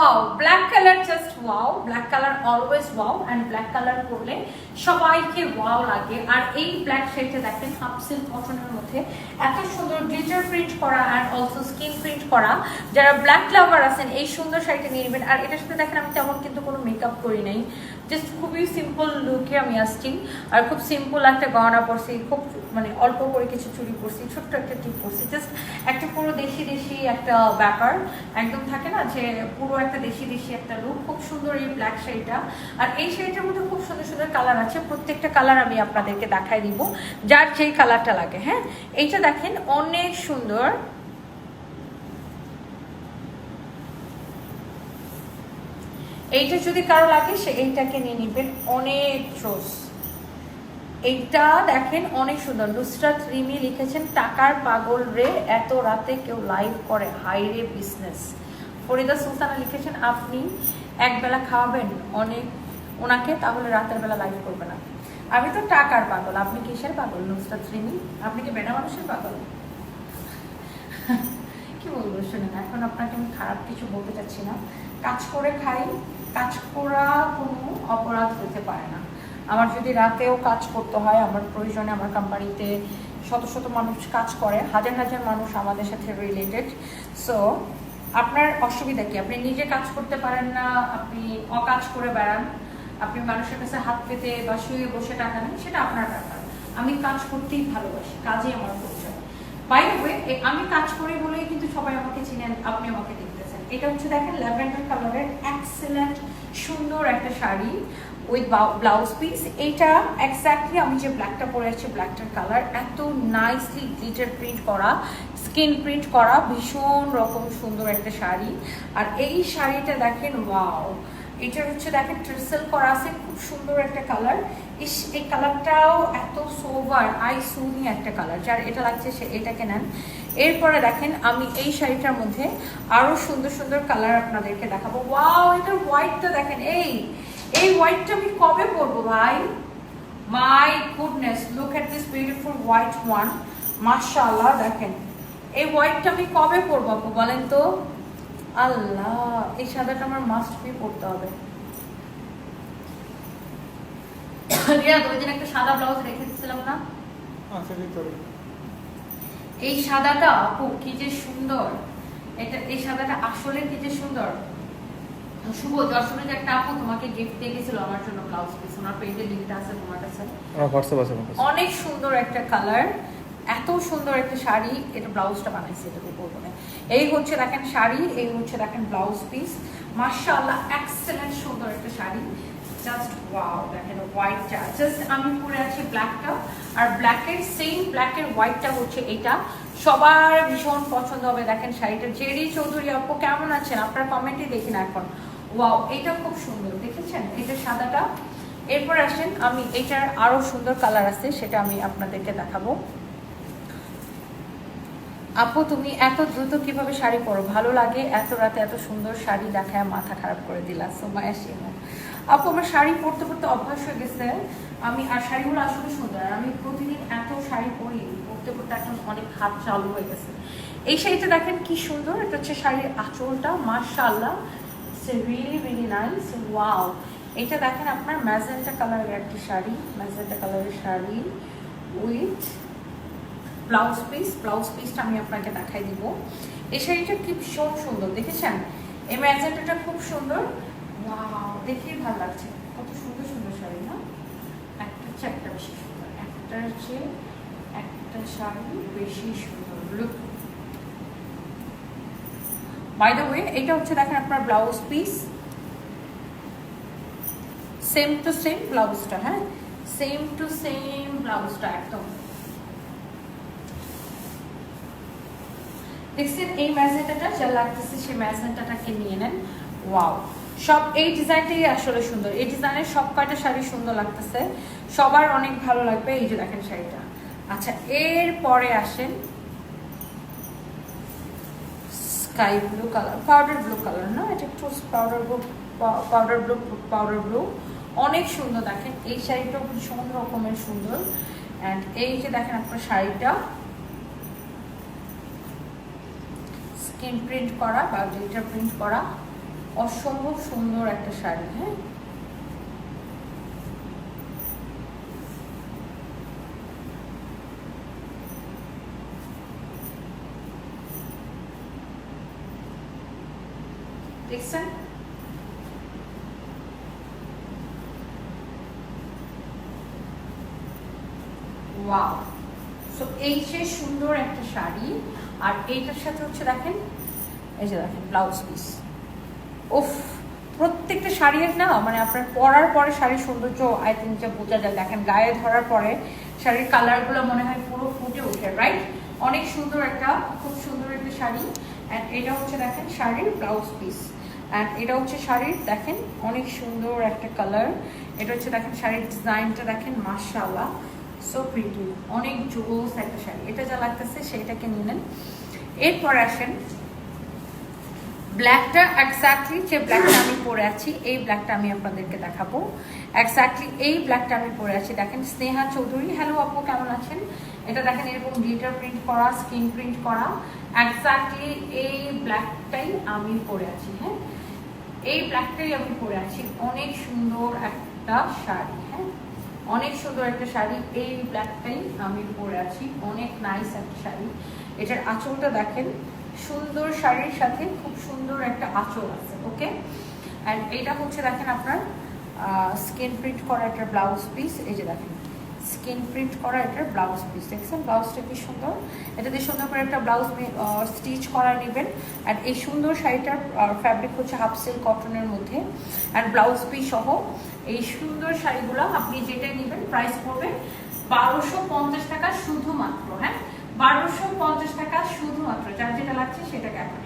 Wow black colour just wow black colour always wow and black colour পরলে সবাইকে wow লাগে। আর এই black শেডটা দেখেন হাফ সিল্ক কটনের মধ্যে। এত সুন্দর গ্লিটার প্রিন্ট করা অ্যান্ড অলসো স্কিন প্রিন্ট করা। যারা ব্ল্যাক লাভার আছেন, এই সুন্দর শাড়িটা নিয়ে নেবেন। আর এটার সাথে দেখেন, আমি তেমন কিন্তু কোনো মেকআপ করি নাই। জাস্ট খুবই সিম্পল লুকে আমি আসছি। আর খুব সিম্পল একটা গহনা পরছি, খুব মানে অল্প করে কিছু চুরি পরছি, ছোট্ট একটা টিপ পরছি। জাস্ট একটা দেশি দেশি একটা ব্যাপার। একদম থাকে না যে পুরো একটা দেশি দেশি একটা লুক খুব সুন্দর এই ব্ল্যাক শাড়িটা। আর এই শাড়িটার মধ্যে খুব সুন্দর সুন্দর কালার আছে। প্রত্যেকটা কালার আমি আপনাদেরকে দেখাই দিব, যার যেই কালারটা লাগে হ্যাঁ? এইটা দেখেন, অনেক সুন্দর। এইটা যদি কারও লাগে, সে এইটাকে নিয়ে নিবেন অনেক চোস এইটা দেখেন, অনেক সুন্দর। নুসরাত রিমি লিখেছেন, টাকার পাগল রে, এত রাতে কেউ লাইভ করে। হাই রে বিজনেস ফরিদা সুলতানা লিখেছেন, আপনি একবেলা খাওয়াবেন অনেক ওনাকে, তাহলে রাতের বেলা লাইভ করবে না। আমি তো টাকার পাগল। আপনি কিসের পাগল, নুসরাত রিমি? আপনি কি বেনা মানুষের পাগল? কি বলব, শুনুন, এখন আপনাকে আমি খারাপ কিছু বলতে চাচ্ছি না। কাজ করে খাই, কাজ করা কোনো অপরাধ হতে পারে না। আমার যদি রাতেও কাজ করতে হয়, আমার প্রয়োজনে আমার কোম্পানিতে শত শত মানুষ কাজ করে, হাজার হাজার মানুষ আমাদের সাথে রিলেটেড সো আপনার অসুবিধা কি? আপনি নিজে কাজ করতে পারেন না, আপনি অকাজ করে বেড়ান, আপনি মানুষের কাছে হাত পেতে বা শুয়ে বসে টাকা নেন, সেটা আপনার ব্যাপার। আমি কাজ করতেই ভালোবাসি, কাজই আমার পরিচয় বাই ওয়ে আমি কাজ করি বলেই কিন্তু সবাই আমাকে চিনেন, আপনি আমাকে দেখতেছেন এটা হচ্ছে দেখেন ল্যাভেন্ডার কালারের এক্সেলেন্ট সুন্দর একটা শাড়ি উইথ ব্লাউজ পিস এইটা এক্স্যাক্টলি আমি যে ব্ল্যাকটা পরে আছি ব্ল্যাকটার কালার এত নাইসলি গ্লিটার প্রিন্ট করা স্কিন প্রিন্ট করা, ভীষণ রকম সুন্দর একটা শাড়ি। আর এই শাড়িটা দেখেন ওয়াও এটা হচ্ছে দেখেন ট্রিসেল করা আছে খুব সুন্দর একটা কালার। ইস, এই কালারটাও এত সোভার, আই সুনি একটা কালার, যার এটা লাগছে সে এটাকে নেন। এরপরে দেখেন আমি এই শাড়িটার মধ্যে আরও সুন্দর সুন্দর কালার আপনাদেরকে দেখাবো। ওয়াও, এটার হোয়াইটটা দেখেন, এই এই হোয়াইটটা আমি কবে পরবো ভাই? My goodness, look at this beautiful white one, মাশাআল্লাহ, দেখেন। এই হোয়াইটটা আমি কবে পরবো আপু, বলেন তো? আল্লাহ এই সাদাটা আমার মাস্ট বি পরতে হবে। একটা সাদা ব্লাউজ রেখে না? আচ্ছা এই সাদাটা আপু কি যে সুন্দর। এটা এই সাদাটা আসলে কি যে সুন্দর। শুভ দর্শনে যে একটা আপু তোমাকে গিফট দিয়ে গেছিল আমার জন্য ব্লাউজ পিস ওনার পেজের লিঙ্কটা আছে তোমার কাছে। অনেক সুন্দর একটা কালার এত সুন্দর একটা শাড়ি, এটা ব্লাউজটা বানাইছে এটা বলব না এই হচ্ছে দেখেন শাড়ি, এই হচ্ছে দেখেন ব্লাউজ পিস মার্শাল্লাহ এক্সেলেন্ট সুন্দর একটা শাড়ি। জাস্ট ওয়াও দেখেন হোয়াইটটা জাস্ট আমি পরে আছি ব্ল্যাকটা আর ব্ল্যাকের সেম ব্ল্যাকের হোয়াইটটা হচ্ছে এটা। সবার ভীষণ পছন্দ হবে দেখেন শাড়িটা। জেরি চৌধুরী আপু, কেমন আছেন? আপনার কমেন্টই দেখি না এখন। ওয়াও এটা খুব সুন্দর, দেখেছেন? এটা সাদাটা। এরপর আসেন আমি, এটার আরও সুন্দর কালার আছে, সেটা আমি আপনাদেরকে দেখাবো। আপু, তুমি এত দ্রুত কীভাবে শাড়ি পরো? ভালো লাগে এত রাতে এত সুন্দর শাড়ি দেখায় মাথা খারাপ করে দিলা সোমায়া সিংহ আপু, আমার শাড়ি পরতে পরতে অভ্যাস হয়ে গেছে। আমি, আর শাড়িগুলো আসলে সুন্দর আমি প্রতিদিন এত শাড়ি পরি, পরতে পরতে এখন অনেক হাত চালু হয়ে গেছে। এই শাড়িটা দেখেন কি সুন্দর, এটা হচ্ছে শাড়ির আঁচলটা মার্শাল্লাহ রিয়েলি রিয়েলি নাইস ওয়াও এটা দেখেন আপনার ম্যাজেন্টা কালারের একটি শাড়ি, ম্যাজেন্টা কালারের sari with blouse piece, blouse পিসটা আমি আপনাকে দেখাই দিব। এই শাড়িটা কি ভীষণ সুন্দর, দেখেছেন? এই ম্যাজেন্টাটা খুব সুন্দর। দেখেই ভালো লাগছে। কত সুন্দর সুন্দর শাড়ি, না? একটা হচ্ছে একটা বেশি সুন্দর, একটা হচ্ছে একটা শাড়ি বেশি সুন্দর। লুক বাই দ্য ওয়ে এটা হচ্ছে দেখেন আপনার blouse piece. Same to same ব্লাউজটা হ্যাঁ? সেম টু সেম ব্লাউজটা, একদম। দেখছেন এই ম্যাজেন্টাটা যা লাগতেছে সেই ম্যাজেন্টাটাকে নিয়ে নেন। ওয়াও। সব, এই ডিজাইনটাই আসলে সুন্দর। এই ডিজাইনের সব কয়টা শাড়ি সুন্দর লাগতেছে। সবার অনেক ভালো লাগবে এই যে দেখেন শাড়িটা। আচ্ছা এর পরে আসেন sky blue colour, powder blue colour, না? এটা একটু powder blue powder blue powder blue. অনেক সুন্দর দেখেন। এই শাড়িটাও ভীষণ রকমের সুন্দর। অ্যান্ড এই যে দেখেন আপনার শাড়িটা স্কিন প্রিন্ট করা বা গ্লিটার প্রিন্ট করা অসম্ভব সুন্দর একটা শাড়ি হ্যাঁ? দেখছেন? ওয়াও এই যে সুন্দর একটা শাড়ি আর এইটার সাথে হচ্ছে দেখেন, এই যে দেখেন ব্লাউজ পিস ওফ প্রত্যেকটা শাড়ির না মানে আপনার পরার পরে শাড়ির সৌন্দর্য আই থিঙ্ক যে বোঝা যায়। দেখেন গায়ে ধরার পরে শাড়ির কালারগুলো মনে হয় পুরো ফুটে ওঠে রাইট অনেক সুন্দর একটা, খুব সুন্দর একটা শাড়ি। অ্যান্ড এটা হচ্ছে দেখেন শাড়ির ব্লাউজ পিস অ্যান্ড এটা হচ্ছে শাড়ির, দেখেন অনেক সুন্দর একটা কালার এটা হচ্ছে দেখেন শাড়ির ডিজাইনটা দেখেন মার্শাল্লাহ সো প্রিটি অনেক জোস একটা লাগতেছে, সেইটাকে নিয়ে নেন। এরপর আসেন। ব্ল্যাকটা এক্স্যাক্টলি যে ব্ল্যাকটা আমি পরে আছি, এই ব্ল্যাকটা আমি আপনাদেরকে দেখাবো। এক্স্যাক্টলি এই ব্ল্যাকটা আমি পরে আছি। দেখেন, স্নেহা চৌধুরী। হ্যালো আপু, কেমন আছেন? এটা দেখেন, এরকম গ্লিটার প্রিন্ট করা স্ক্রিন প্রিন্ট করা। এক্স্যাক্টলি এই ব্ল্যাকটাই আমি পরে আছি হ্যাঁ? এই ব্ল্যাকটাই আমি পরে আছি। অনেক সুন্দর একটা শাড়ি। অনেক সুন্দর একটা শাড়ি, এই ব্ল্যাকটাই আমি পরে আছি, অনেক নাইস একটা শাড়ি। এটার আঁচলটা দেখেন, সুন্দর শাড়ির সাথে খুব সুন্দর একটা আঁচল আছে ওকে অ্যান্ড এটা হচ্ছে দেখেন আপনার স্কিন প্রিন্ট করা একটা ব্লাউজ পিস এই যে দেখেন। স্কিন প্রিন্ট করা এটার ব্লাউজ পিস দেখছেন? ব্লাউজটা কি সুন্দর? এটা দিয়ে সুন্দর করে একটা ব্লাউজ স্টিচ করা নেবেন। অ্যান্ড এই সুন্দর শাড়িটার ফ্যাব্রিক হচ্ছে হাফ সিল্ক কটনের মধ্যে। অ্যান্ড ব্লাউজ পিস সহ এই সুন্দর শাড়িগুলো আপনি যেটাই নেবেন প্রাইস পড়বে বারোশো পঞ্চাশ টাকা শুধুমাত্র হ্যাঁ? বারোশো পঞ্চাশ টাকা শুধুমাত্র। যার যেটা লাগছে সেটাকে এখন